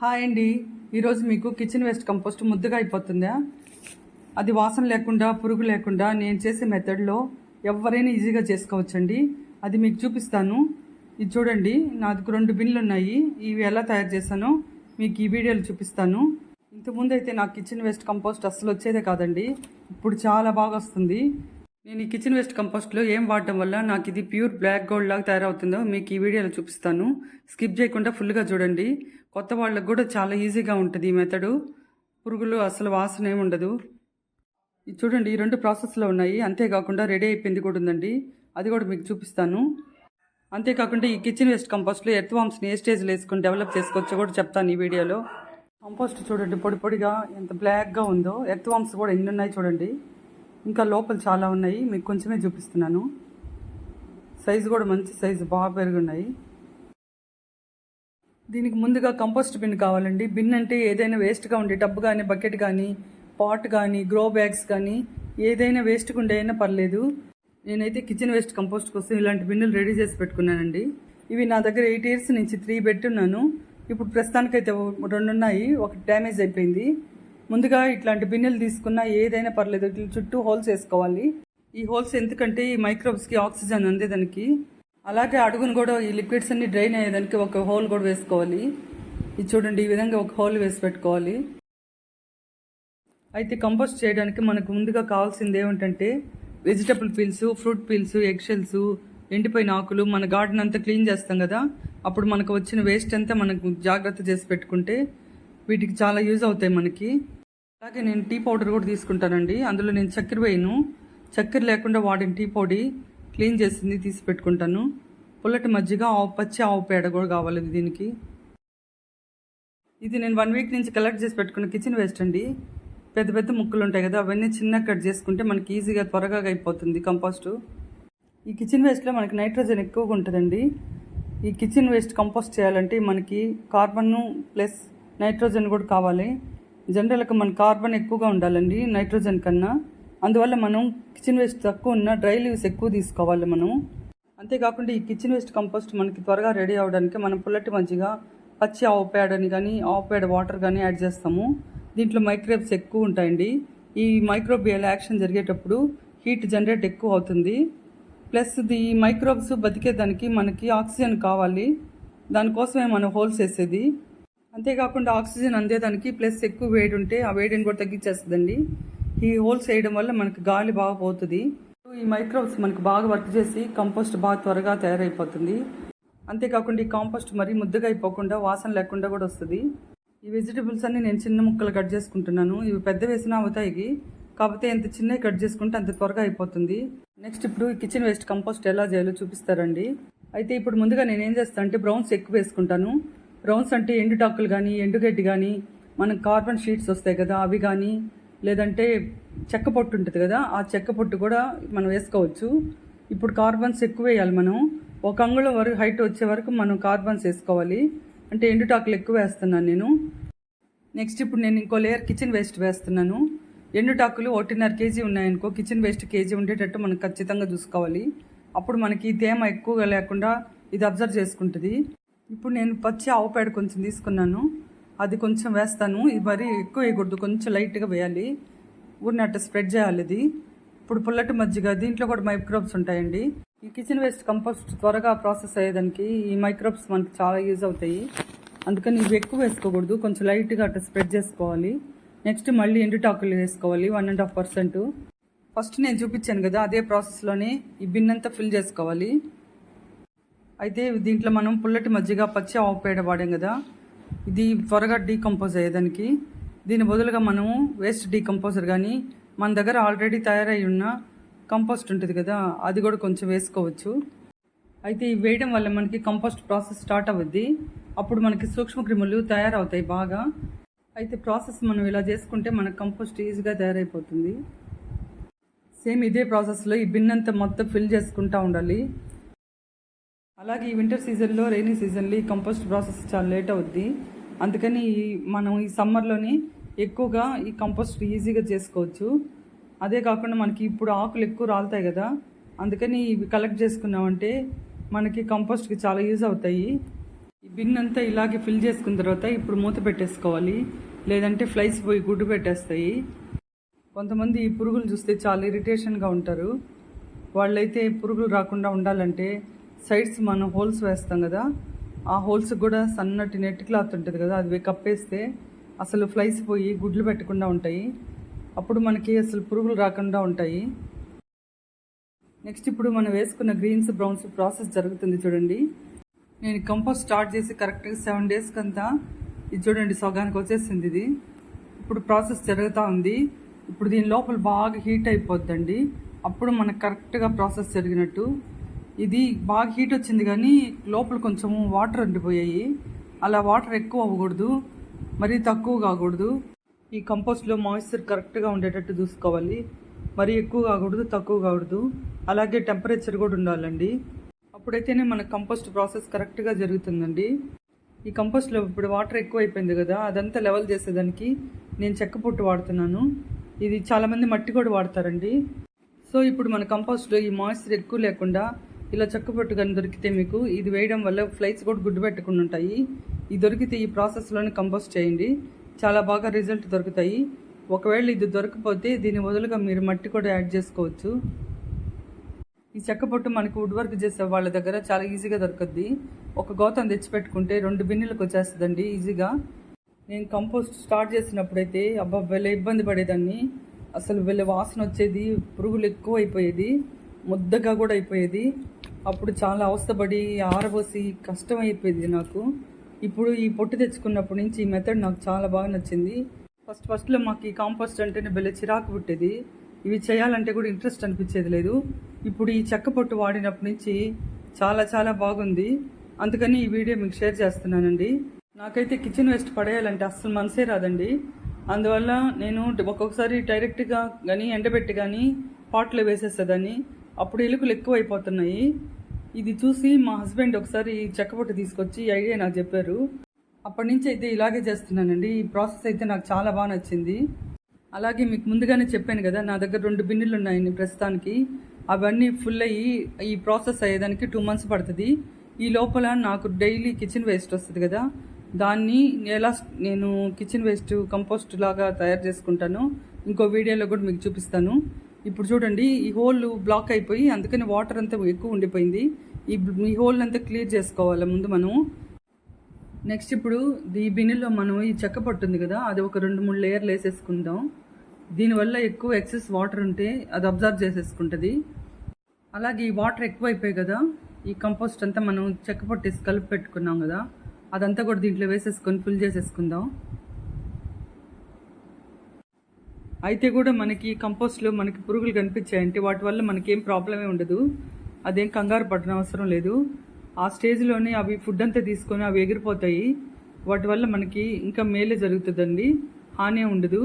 Hi అండి. ఈరోజు మీకు కిచెన్ వేస్ట్ కంపోస్ట్ ముద్దగా అయిపోతుందా? అది వాసన లేకుండా పురుగు లేకుండా నేను చేసే మెథడ్లో ఎవరైనా ఈజీగా చేసుకోవచ్చండి. అది మీకు చూపిస్తాను. ఇది చూడండి నాకు రెండు బిన్లు ఉన్నాయి. ఇవి ఎలా తయారు చేశానో మీకు ఈ వీడియోలు చూపిస్తాను. ఇంతకుముందు అయితే నాకు కిచెన్ వేస్ట్ కంపోస్ట్ అస్సలు వచ్చేదే కాదండి. ఇప్పుడు చాలా బాగా వస్తుంది. నేను ఈ కిచెన్ వేస్ట్ కంపోస్ట్లో ఏం వాడటం వల్ల నాకు ఇది ప్యూర్ బ్లాక్ గోల్డ్ లాగా తయారవుతుందో మీకు ఈ వీడియోలో చూపిస్తాను. స్కిప్ చేయకుండా ఫుల్గా చూడండి. కొత్త వాళ్ళకు కూడా చాలా ఈజీగా ఉంటుంది ఈ మెథడు. పురుగులు అసలు వాసన ఏమి ఉండదు. ఇది చూడండి ఈ రెండు ప్రాసెస్లో ఉన్నాయి. అంతేకాకుండా రెడీ అయిపోయింది కూడా ఉందండి. అది కూడా మీకు చూపిస్తాను. అంతేకాకుండా ఈ కిచెన్ వేస్ట్ కంపోస్ట్లో ఎర్త్ వామ్స్ని ఏ స్టేజ్లో వేసుకొని డెవలప్ చేసుకోవచ్చో కూడా చెప్తాను ఈ వీడియోలో. కంపోస్ట్ చూడండి పొడి పొడిగా ఎంత బ్లాక్గా ఉందో. ఎర్త్ వామ్స్ కూడా ఎన్ని ఉన్నాయి చూడండి. ఇంకా లోపల చాలా ఉన్నాయి. మీకు కొంచెమే చూపిస్తున్నాను. సైజు కూడా మంచి సైజు బాగా పెరిగి ఉన్నాయి దీనికి ముందుగా కంపోస్ట్ బిన్ కావాలండి. బిన్ అంటే ఏదైనా వేస్ట్గా ఉండే టబ్ కానీ బకెట్ కానీ పాట్ కానీ గ్రో బ్యాగ్స్ కానీ ఏదైనా వేస్ట్గా ఉండే అయినా పర్లేదు. నేనైతే కిచెన్ వేస్ట్ కంపోస్ట్ కోసం ఇలాంటి బిన్నులు రెడీ చేసి పెట్టుకున్నానండి. ఇవి నా దగ్గర ఎయిట్ ఇయర్స్ నుంచి త్రీ పెట్టున్నాను ఇప్పుడు ప్రస్తుతానికైతే రెండు ఉన్నాయి. ఒకటి డ్యామేజ్ అయిపోయింది. ముందుగా ఇట్లాంటి బిన్నెలు తీసుకున్నా ఏదైనా పర్లేదు ఇట్లా చుట్టూ హోల్స్ వేసుకోవాలి. ఈ హోల్స్ ఎందుకంటే ఈ మైక్రోబ్స్కి ఆక్సిజన్ అందేదానికి అలాగే అడుగును కూడా ఈ లిక్విడ్స్ అన్ని డ్రైన్ అయ్యేదానికి ఒక హోల్ కూడా వేసుకోవాలి. ఇది చూడండి ఈ విధంగా ఒక హోల్ వేసి పెట్టుకోవాలి. అయితే కంపోస్ట్ చేయడానికి మనకు ముందుగా కావాల్సింది ఏమిటంటే vegetable peels fruit peels eggshells ఎండిపోయిన ఆకులు మన గార్డెన్ అంతా క్లీన్ చేస్తాం కదా. అప్పుడు మనకు వచ్చిన వేస్ట్ అంతా మనకు జాగ్రత్త చేసి పెట్టుకుంటే వీటికి చాలా యూజ్ అవుతాయి మనకి. అలాగే నేను టీ పౌడర్ కూడా తీసుకుంటానండి. అందులో నేను చక్కెర వేయను. చక్కెర లేకుండా వాడిన టీ పొడి క్లీన్ చేసింది తీసి పెట్టుకుంటాను. పుల్లటి మజ్జిగ ఆవు పచ్చి ఆవు పేడ కూడా కావాలి దీనికి. ఇది నేను వన్ వీక్ నుంచి కలెక్ట్ చేసి పెట్టుకున్న కిచెన్ వేస్ట్ అండి. పెద్ద పెద్ద ముక్కలు ఉంటాయి కదా అవన్నీ చిన్న కట్ చేసుకుంటే మనకి ఈజీగా త్వరగా అయిపోతుంది కంపోస్టు. ఈ కిచెన్ వేస్ట్లో మనకి నైట్రోజన్ ఎక్కువగా ఉంటుందండి. ఈ కిచెన్ వేస్ట్ కంపోస్ట్ చేయాలంటే మనకి కార్బన్ ప్లస్ నైట్రోజన్ కూడా కావాలి. జనరల్గా మన కార్బన్ ఎక్కువగా ఉండాలండి నైట్రోజన్ కన్నా. అందువల్ల మనం కిచెన్ వేస్ట్ తక్కువ ఉన్న డ్రై లీవ్స్ ఎక్కువ తీసుకోవాలి మనం. అంతేకాకుండా ఈ కిచెన్ వేస్ట్ కంపోస్ట్ మనకి త్వరగా రెడీ అవ్వడానికి మనం పుల్లటి మంచిగా పచ్చి ఆవు పేడని కానీ ఆవు పేడ వాటర్ కానీ యాడ్ చేస్తాము. దీంట్లో మైక్రోబ్స్ ఎక్కువ ఉంటాయండి. ఈ మైక్రోబియల్ యాక్షన్ జరిగేటప్పుడు హీట్ జనరేట్ ఎక్కువ అవుతుంది. ప్లస్ ఈ మైక్రోబ్స్ బతికేదానికి మనకి ఆక్సిజన్ కావాలి. దానికోసమే మనం హోల్స్ వేసేది. అంతేకాకుండా ఆక్సిజన్ అందేదానికి ప్లస్ ఎక్కువ వేడి ఉంటే ఆ వేడిని కూడా తగ్గించేస్తుందండి. ఈ హోల్స్ వేయడం వల్ల మనకి గాలి బాగా పోతుంది. ఈ మైక్రోబ్స్ మనకి బాగా వర్క్ చేసి కంపోస్ట్ బాగా త్వరగా తయారైపోతుంది. అంతేకాకుండా ఈ కాంపోస్ట్ మరీ ముద్దగా అయిపోకుండా వాసన లేకుండా కూడా వస్తుంది. ఈ వెజిటబుల్స్ అన్ని నేను చిన్న ముక్కలు కట్ చేసుకుంటున్నాను. ఇవి పెద్ద వేసినా అవుతాయి. ఇవి. కాకపోతే ఎంత చిన్నవి కట్ చేసుకుంటే అంత త్వరగా అయిపోతుంది. నెక్స్ట్ ఇప్పుడు ఈ కిచెన్ వేస్ట్ కంపోస్ట్ ఎలా చేయాలో చూపిస్తారండి. అయితే ఇప్పుడు ముందుగా నేను ఏం చేస్తాను అంటే బ్రౌన్స్ ఎక్కువ వేసుకుంటాను. రౌండ్స్ అంటే ఎండుటాకులు కానీ ఎండుగడ్డి కానీ మనకు కార్బన్ షీట్స్ వస్తాయి కదా అవి కానీ లేదంటే చెక్క పొట్టు ఉంటుంది కదా ఆ చెక్క పొట్టు కూడా మనం వేసుకోవచ్చు. ఇప్పుడు కార్బన్స్ ఎక్కువ వేయాలి మనం. ఒక అంగుళం వరకు హైట్ వచ్చే వరకు మనం కార్బన్స్ వేసుకోవాలి. అంటే ఎండుటాకులు ఎక్కువ వేస్తున్నాను నేను. నెక్స్ట్ ఇప్పుడు నేను ఇంకో లేయర్ కిచెన్ వేస్ట్ వేస్తున్నాను. ఎండుటాకులు ఒకటిన్నర కేజీ ఉన్నాయనుకో కిచెన్ వేస్ట్ కేజీ ఉండేటట్టు మనం ఖచ్చితంగా చూసుకోవాలి. అప్పుడు మనకి తేమ ఎక్కువగా లేకుండా ఇది అబ్జర్వ్ చేసుకుంటుంది. ఇప్పుడు నేను పచ్చి ఆవు పేడ కొంచెం తీసుకున్నాను. అది కొంచెం వేస్తాను. ఇది మరీ ఎక్కువ వేయకూడదు. కొంచెం లైట్గా వేయాలి. ఊరిని అట్ట స్ప్రెడ్ చేయాలి ఇది. ఇప్పుడు పుల్లటి మజ్జిగ దీంట్లో కూడా మైక్రోబ్స్ ఉంటాయండి. ఈ కిచెన్ వేస్ట్ కంపోస్ట్ త్వరగా ప్రాసెస్ అయ్యేదానికి ఈ మైక్రోబ్స్ మనకి చాలా యూజ్ అవుతాయి. అందుకని ఇవి ఎక్కువ వేసుకోకూడదు. కొంచెం లైట్గా అట్లా స్ప్రెడ్ చేసుకోవాలి. నెక్స్ట్ మళ్ళీ ఎండుటాకులు వేసుకోవాలి. One and half percent. First నేను చూపించాను కదా అదే ప్రాసెస్లోనే ఈ బిన్నంతా ఫిల్ చేసుకోవాలి. అయితే దీంట్లో మనం పుల్లటి మజ్జిగ పచ్చి ఆవు పేడ వాడాం కదా. ఇది త్వరగా డీకంపోజ్ అయ్యేదానికి. దీని బదులుగా మనము వేస్ట్ డీకంపోజర్ కానీ మన దగ్గర ఆల్రెడీ తయారై ఉన్న కంపోస్ట్ ఉంటుంది కదా అది కూడా కొంచెం వేసుకోవచ్చు. అయితే ఇవి వేయడం వల్ల మనకి కంపోస్ట్ ప్రాసెస్ స్టార్ట్ అవుద్ది. అప్పుడు మనకి సూక్ష్మక్రిములు తయారవుతాయి బాగా. అయితే ప్రాసెస్ మనం ఇలా చేసుకుంటే మన కంపోస్ట్ ఈజీగా తయారైపోతుంది. సేమ్ ఇదే ప్రాసెస్లో ఈ బిన్ అంతా మొత్తం ఫిల్ చేసుకుంటూ ఉండాలి. అలాగే ఈ వింటర్ సీజన్లో రైనీ సీజన్లో ఈ కంపోస్ట్ ప్రాసెస్ చాలా లేట్ అవుద్ది. అందుకని ఈ- మనం ఈ సమ్మర్లోని ఎక్కువగా ఈ కంపోస్ట్ ఈజీగా చేసుకోవచ్చు. అదే కాకుండా మనకి ఇప్పుడు ఆకులు ఎక్కువ రాలుతాయి కదా అందుకని ఇవి కలెక్ట్ చేసుకున్నామంటే మనకి కంపోస్ట్కి చాలా యూజ్ అవుతాయి. ఈ బిన్ అంతా ఇలాగే ఫిల్ చేసుకున్న తర్వాత ఇప్పుడు మూత పెట్టేసుకోవాలి. లేదంటే ఫ్లైస్ పోయి గుడ్డు పెట్టేస్తాయి. కొంతమంది ఈ పురుగులు చూస్తే చాలా ఇరిటేషన్గా ఉంటారు. వాళ్ళైతే పురుగులు రాకుండా ఉండాలంటే సైడ్స్ మనం హోల్స్ వేస్తాం కదా ఆ హోల్స్ కూడా సన్నటి నెట్ క్లాత్ ఉంటుంది కదా అది కప్పేస్తే అసలు ఫ్లైస్ పోయి గుడ్లు పెట్టకుండా ఉంటాయి. అప్పుడు మనకి అసలు పురుగులు రాకుండా ఉంటాయి. నెక్స్ట్ ఇప్పుడు మనం వేసుకున్న గ్రీన్స్ బ్రౌన్స్ ప్రాసెస్ జరుగుతుంది చూడండి. నేను కంపోస్ట్ స్టార్ట్ చేసి కరెక్ట్గా సెవెన్ డేస్కి అంతా ఇది చూడండి సగానికి వచ్చేసింది ఇది. ఇప్పుడు ప్రాసెస్ జరుగుతూ ఉంది. ఇప్పుడు దీని లోపల బాగా హీట్ అయిపోద్దండి. అప్పుడు మనకు కరెక్ట్గా ప్రాసెస్ జరిగినట్టు ఇది బాగా హీట్ వచ్చింది కానీ లోపల కొంచెం వాటర్ ఉండిపోయాయి. అలా వాటర్ ఎక్కువ అవ్వకూడదు మరీ తక్కువ కాకూడదు. ఈ కంపోస్ట్లో మాయిశ్చర్ కరెక్ట్గా ఉండేటట్టు చూసుకోవాలి. మరీ ఎక్కువ కాకూడదు తక్కువ కాకూడదు. అలాగే టెంపరేచర్ కూడా ఉండాలండి. అప్పుడైతేనే మన కంపోస్ట్ ప్రాసెస్ కరెక్ట్గా జరుగుతుందండి. ఈ కంపోస్ట్లో ఇప్పుడు వాటర్ ఎక్కువ అయిపోయింది కదా అదంతా లెవెల్ చేసేదానికి నేను చెక్క పొట్టు వాడుతున్నాను. ఇది చాలామంది మట్టి కూడా వాడతారండి. సో ఇప్పుడు మన కంపోస్ట్లో ఈ మాయిశ్చర్ ఎక్కువ లేకుండా ఇలా చెక్క పొట్టు కానీ దొరికితే మీకు ఇది వేయడం వల్ల ఫ్లైట్స్ కూడా గుడ్డు పెట్టకుండా ఉంటాయి. ఇది దొరికితే ఈ ప్రాసెస్లోనే కంపోస్ట్ చేయండి. చాలా బాగా రిజల్ట్ దొరుకుతాయి. ఒకవేళ ఇది దొరకపోతే దీని బదులుగా మీరు మట్టి కూడా యాడ్ చేసుకోవచ్చు. ఈ చెక్క పొట్టు మనకు వుడ్ వర్క్ చేసే వాళ్ళ దగ్గర చాలా ఈజీగా దొరుకుద్ది. ఒక గోతం తెచ్చిపెట్టుకుంటే రెండు బిన్నెలకు వచ్చేస్తుందండి ఈజీగా నేను కంపోస్ట్ స్టార్ట్ చేసినప్పుడైతే అబ్బా వెళ్ళే ఇబ్బంది పడేదాన్ని. అసలు వెళ్ళే వాసన వచ్చేది పురుగులు ఎక్కువ అయిపోయేది ముద్దగా కూడా అయిపోయేది. అప్పుడు చాలా అవస్థపడి ఆరబోసి కష్టం అయిపోయేది నాకు. ఇప్పుడు ఈ పొట్టు తెచ్చుకున్నప్పటి నుంచి ఈ మెథడ్ నాకు చాలా బాగా నచ్చింది. ఫస్ట్ ఫస్ట్లో మాకు ఈ కాంపోస్ట్ అంటేనే భలే చిరాకు పుట్టేది. ఇవి చేయాలంటే కూడా ఇంట్రెస్ట్ అనిపించేది లేదు. ఇప్పుడు ఈ చెక్క పొట్టు వాడినప్పటి నుంచి చాలా చాలా బాగుంది. అందుకని ఈ వీడియో మీకు షేర్ చేస్తున్నానండి. నాకైతే కిచెన్ వేస్ట్ పడేయాలంటే అస్సలు మనసే రాదండి. అందువల్ల నేను ఒక్కొక్కసారి డైరెక్ట్గా కానీ ఎండబెట్టి కానీ పాట్లో వేసేసేదాన్ని. అప్పుడు ఎలుకలు ఎక్కువ అయిపోతున్నాయి ఇది చూసి మా హస్బెండ్ ఒకసారి చెక్కపొట్టు తీసుకొచ్చి ఈ ఐడియా నాకు చెప్పారు. అప్పటి నుంచి అయితే ఇలాగే చేస్తున్నానండి. ఈ ప్రాసెస్ అయితే నాకు చాలా బాగా నచ్చింది. అలాగే మీకు ముందుగానే చెప్పాను కదా నా దగ్గర రెండు బిన్నులు ఉన్నాయండి ప్రస్తుతానికి. అవన్నీ ఫుల్ అయ్యి ఈ ప్రాసెస్ అయ్యేదానికి టూ మంత్స్ పడుతుంది. ఈ లోపల నాకు డైలీ కిచెన్ వేస్ట్ వస్తుంది కదా. దాన్ని ఎలా నేను కిచెన్ వేస్ట్ కంపోస్ట్ లాగా తయారు చేసుకుంటాను ఇంకో వీడియోలో కూడా మీకు చూపిస్తాను. ఇప్పుడు చూడండి ఈ హోల్ బ్లాక్ అయిపోయి అందుకని వాటర్ అంతా ఎక్కువ ఉండిపోయింది. ఈ ఈ హోల్ అంతా క్లియర్ చేసుకోవాలి ముందు మనం. నెక్స్ట్ ఇప్పుడు ఈ బిన్నెలో మనం ఈ చెక్క పట్టుంది కదా అది ఒక రెండు మూడు లేయర్లు వేసేసుకుందాం. దీనివల్ల ఎక్కువ ఎక్సెస్ వాటర్ ఉంటే అది అబ్జర్వ్ చేసేసుకుంటుంది. అలాగే ఈ వాటర్ ఎక్కువ అయిపోయాయి కదా ఈ కంపోస్ట్ అంతా మనం చెక్క పట్టేసి కలిపి పెట్టుకున్నాం కదా అదంతా కూడా దీంట్లో వేసేసుకొని ఫిల్ చేసేసుకుందాం. అయితే కూడా మనకి కంపోస్ట్లో మనకి పురుగులు కనిపించాయంటే వాటి వల్ల మనకి ఏం ప్రాబ్లమే ఉండదు. అదేం కంగారు పడడం అవసరం లేదు. ఆ స్టేజ్లోనే అవి ఫుడ్ అంతా తీసుకొని అవి ఎగిరిపోతాయి. వాటి వల్ల మనకి ఇంకా మేలే జరుగుతుందండి. హాని ఉండదు.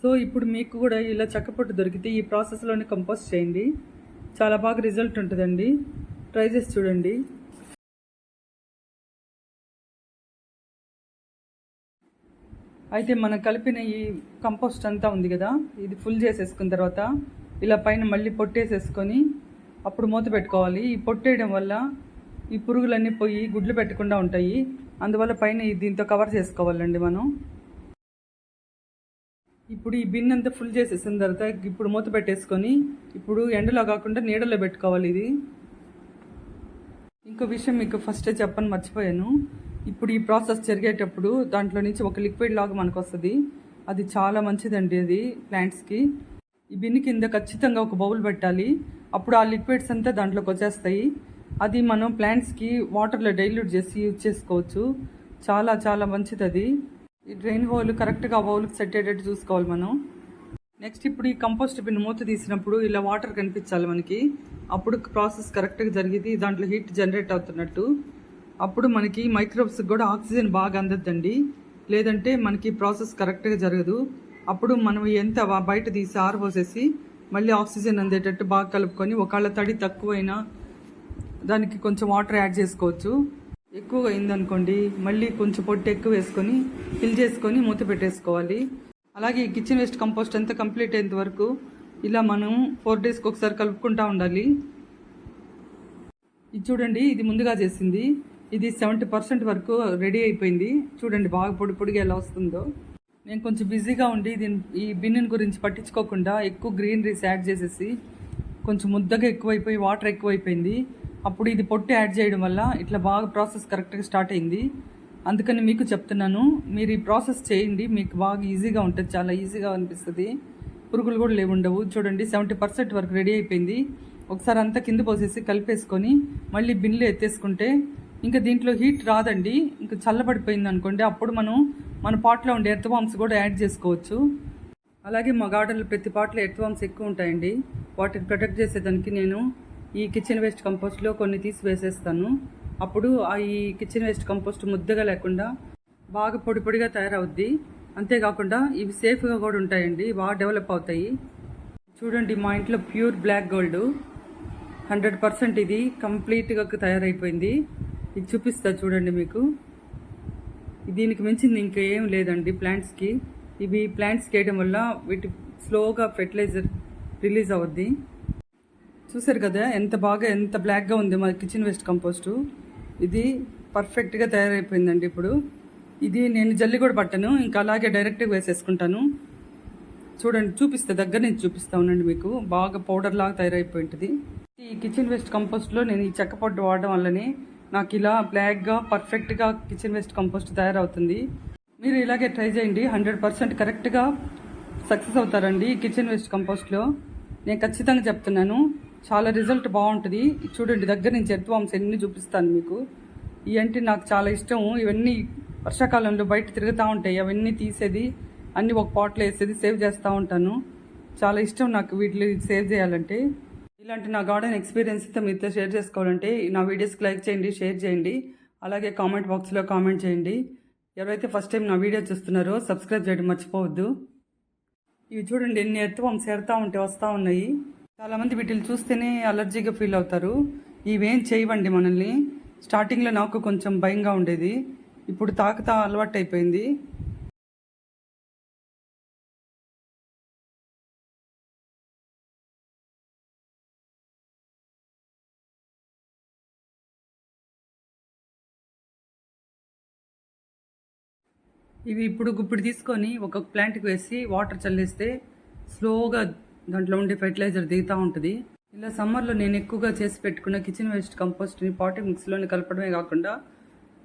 సో ఇప్పుడు మీకు కూడా ఇలా చక్కపొట్టు దొరికితే ఈ ప్రాసెస్లోనే కంపోస్ట్ చేయండి. చాలా బాగా రిజల్ట్ ఉంటుందండి. ట్రై చేసి చూడండి. అయితే మనం కలిపిన ఈ కంపోస్ట్ అంతా ఉంది కదా ఇది ఫుల్ చేసేసుకున్న తర్వాత ఇలా పైన మళ్ళీ పొట్టేసేసుకొని అప్పుడు మూత పెట్టుకోవాలి. ఈ పొట్టేయడం వల్ల ఈ పురుగులన్నీ పోయి గుడ్లు పెట్టకుండా ఉంటాయి. అందువల్ల పైన దీంతో కవర్ చేసుకోవాలండి మనం. ఇప్పుడు ఈ బిన్ అంతా ఫుల్ చేసేసిన తర్వాత ఇప్పుడు మూత పెట్టేసుకొని ఇప్పుడు ఎండలో కాకుండా నీడలో పెట్టుకోవాలి ఇది. ఇంకో విషయం మీకు ఫస్టే చెప్పని మర్చిపోయాను. ఇప్పుడు ఈ ప్రాసెస్ జరిగేటప్పుడు దాంట్లో నుంచి ఒక లిక్విడ్ లాగా మనకు వస్తుంది అది చాలా మంచిదండి అది ప్లాంట్స్కి. ఈ బిన్ కింద ఖచ్చితంగా ఒక బౌల్ పెట్టాలి. అప్పుడు ఆ లిక్విడ్స్ అంతా దాంట్లోకి వచ్చేస్తాయి. అది మనం ప్లాంట్స్కి వాటర్లో డైల్యూట్ చేసి యూజ్ చేసుకోవచ్చు. చాలా చాలా మంచిది అది ఈ డ్రైన్ హోల్ కరెక్ట్గా బౌల్కి సెట్ అయ్యేటట్టు చూసుకోవాలి మనం. నెక్స్ట్ ఇప్పుడు ఈ కంపోస్ట్ బిన్ మూత తీసినప్పుడు ఇలా వాటర్ కనిపించాలి మనకి. అప్పుడు ప్రాసెస్ కరెక్ట్గా జరిగింది. దాంట్లో హీట్ జనరేట్ అవుతున్నట్టు. అప్పుడు మనకి మైక్రోబ్స్కి కూడా ఆక్సిజన్ బాగా అందద్దండి. లేదంటే మనకి ప్రాసెస్ కరెక్ట్గా జరగదు. అప్పుడు మనం ఎంత బయట తీసి ఆరబోసేసి మళ్ళీ ఆక్సిజన్ అందేటట్టు బాగా కలుపుకొని ఒకవేళ తడి తక్కువైనా దానికి కొంచెం వాటర్ యాడ్ చేసుకోవచ్చు. ఎక్కువగా అయిందనుకోండి మళ్ళీ కొంచెం పొట్టు ఎక్కువ వేసుకొని ఫిల్ చేసుకొని మూత పెట్టేసుకోవాలి. అలాగే ఈ కిచెన్ వేస్ట్ కంపోస్ట్ అంతా కంప్లీట్ అయ్యేంత వరకు ఇలా మనం ఫోర్ డేస్కి ఒకసారి కలుపుకుంటూ ఉండాలి. ఇది చూడండి ఇది ముందుగా చేసింది. ఇది సెవెంటీ పర్సెంట్ వరకు రెడీ అయిపోయింది. చూడండి బాగా పొడి పొడిగా ఎలా వస్తుందో. నేను కొంచెం బిజీగా ఉండి దీని ఈ బిన్నెన్ గురించి పట్టించుకోకుండా ఎక్కువ గ్రీనరీస్ యాడ్ చేసేసి కొంచెం ముద్దగా ఎక్కువైపోయి వాటర్ ఎక్కువైపోయింది. అప్పుడు ఇది పొట్టు యాడ్ చేయడం వల్ల ఇట్లా బాగా ప్రాసెస్ కరెక్ట్గా స్టార్ట్ అయింది. అందుకని మీకు చెప్తున్నాను మీరు ఈ ప్రాసెస్ చేయండి మీకు బాగా ఈజీగా ఉంటుంది చాలా ఈజీగా అనిపిస్తుంది. పురుగులు కూడా లేవుండవు చూడండి సెవెంటీ పర్సెంట్ వరకు రెడీ అయిపోయింది. ఒకసారి అంతా కింద పోసేసి కలిపేసుకొని మళ్ళీ బిన్లు ఎత్తేసుకుంటే ఇంకా దీంట్లో హీట్ రాదండి. ఇంకా చల్లబడిపోయింది అనుకోండి అప్పుడు మనం మన పాట్లో ఉండే ఎర్త్వామ్స్ కూడా యాడ్ చేసుకోవచ్చు. అలాగే మా గార్డెన్లో ప్రతి పాటలో ఎర్త్వామ్స్ ఎక్కువ ఉంటాయండి. వాటిని ప్రొటెక్ట్ చేసేదానికి నేను ఈ కిచెన్ వేస్ట్ కంపోస్ట్లో కొన్ని తీసి వేసేస్తాను. అప్పుడు ఆ ఈ కిచెన్ వేస్ట్ కంపోస్ట్ ముద్దగా లేకుండా బాగా పొడి పొడిగా తయారవుద్ది. అంతేకాకుండా ఇవి సేఫ్గా కూడా ఉంటాయండి బాగా డెవలప్ అవుతాయి. చూడండి మా ఇంట్లో pure black gold. Hundred percent ఇది కంప్లీట్గా తయారైపోయింది. ఇది చూపిస్తా చూడండి మీకు. దీనికి మించింది ఇంకా ఏం లేదండి ప్లాంట్స్కి ఇవి ప్లాంట్స్కి వేయడం వల్ల వీటి స్లోగా ఫెర్టిలైజర్ రిలీజ్ అవుద్ది. చూసారు కదా ఎంత బాగా ఎంత బ్లాక్గా ఉంది మా కిచెన్ వేస్ట్ కంపోస్టు ఇది పర్ఫెక్ట్గా తయారైపోయిందండి ఇప్పుడు. ఇది నేను జల్లి కూడా పట్టను ఇంకా అలాగే డైరెక్ట్గా వేసేసుకుంటాను. చూడండి చూపిస్తే దగ్గర నుంచి చూపిస్తా ఉండండి మీకు. బాగా పౌడర్ లాగా తయారైపోయి ఈ కిచెన్ వేస్ట్ కంపోస్ట్లో నేను ఈ చెక్క పొట్టు వాడడం వల్లనే నాకు ఇలా బ్లాక్గా పర్ఫెక్ట్గా కిచెన్ వేస్ట్ కంపోస్ట్ తయారవుతుంది. మీరు ఇలాగే ట్రై చేయండి. హండ్రెడ్ పర్సెంట్ కరెక్ట్గా సక్సెస్ అవుతారండి ఈ కిచెన్ వేస్ట్ కంపోస్ట్లో నేను ఖచ్చితంగా చెప్తున్నాను. చాలా రిజల్ట్ బాగుంటుంది. చూడండి దగ్గర నుంచి ఎర్త్ వామ్స్ ఎన్ని చూపిస్తాను మీకు. ఇవంటే నాకు చాలా ఇష్టం. ఇవన్నీ వర్షాకాలంలో బయట తిరుగుతూ ఉంటాయి. అవన్నీ తీసేది అన్నీ ఒక పాట్లో వేసేది సేవ్ చేస్తూ ఉంటాను. చాలా ఇష్టం నాకు వీటిని సేవ్ చేయాలంటే. ఇలాంటి నా గార్డెన్ ఎక్స్పీరియన్స్తో మీతో షేర్ చేసుకోవాలంటే నా వీడియోస్కి లైక్ చేయండి షేర్ చేయండి. అలాగే కామెంట్ బాక్స్లో కామెంట్ చేయండి. ఎవరైతే ఫస్ట్ టైం నా వీడియో చూస్తున్నారో సబ్స్క్రైబ్ చేయడం మర్చిపోవద్దు. ఇవి చూడండి ఎన్ని ఎర్త్ ఎడతా ఉంటే వస్తూ ఉన్నాయి. చాలామంది వీటిని చూస్తేనే అలర్జీగా ఫీల్ అవుతారు. ఇవేం చేయవండి మనల్ని. స్టార్టింగ్లో నాకు కొంచెం భయంగా ఉండేది. ఇప్పుడు తాకుతా అలవాటు అయిపోయింది ఇవి ఇప్పుడు గుప్పుడు తీసుకొని ఒక్కొక్క ప్లాంట్కి వేసి వాటర్ చల్లేస్తే స్లోగా దాంట్లో ఉండే ఫెర్టిలైజర్ దిగుతూ ఉంటుంది. ఇలా సమ్మర్లో నేను ఎక్కువగా చేసి పెట్టుకున్న కిచెన్ వేస్ట్ కంపోస్ట్ని పాటింగ్ మిక్స్లోనే కలపడమే కాకుండా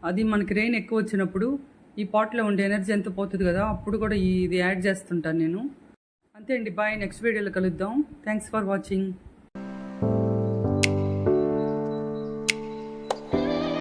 అది మనకి రెయిన్ ఎక్కువ వచ్చినప్పుడు ఈ పాట్లో ఉండే ఎనర్జీ ఎంత పోతుంది కదా అప్పుడు కూడా ఇది యాడ్ చేస్తుంటాను నేను. అంతే అండి బాయ్ నెక్స్ట్ వీడియోలో కలుద్దాం. Thanks for watching